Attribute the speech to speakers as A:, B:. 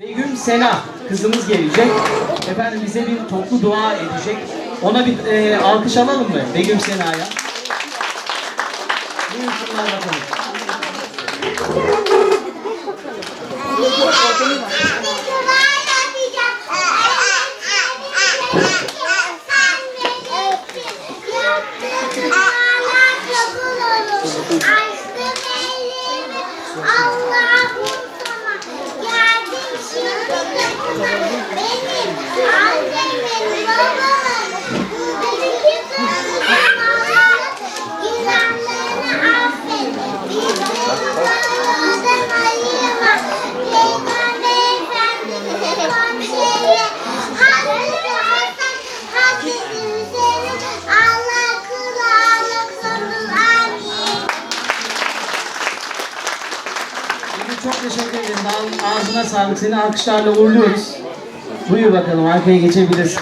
A: Begüm Sena kızımız gelecek. Efendim bize bir toplu dua edecek. Ona bir e, alkış alalım mı Begüm Sena'ya? Buyursunlar bakalım.
B: Allah'ım
A: çok teşekkür ederim. Ağ- Ağzına sağlık. Seni alkışlarla uğurluyoruz. Buyur bakalım arkaya geçebilirsin.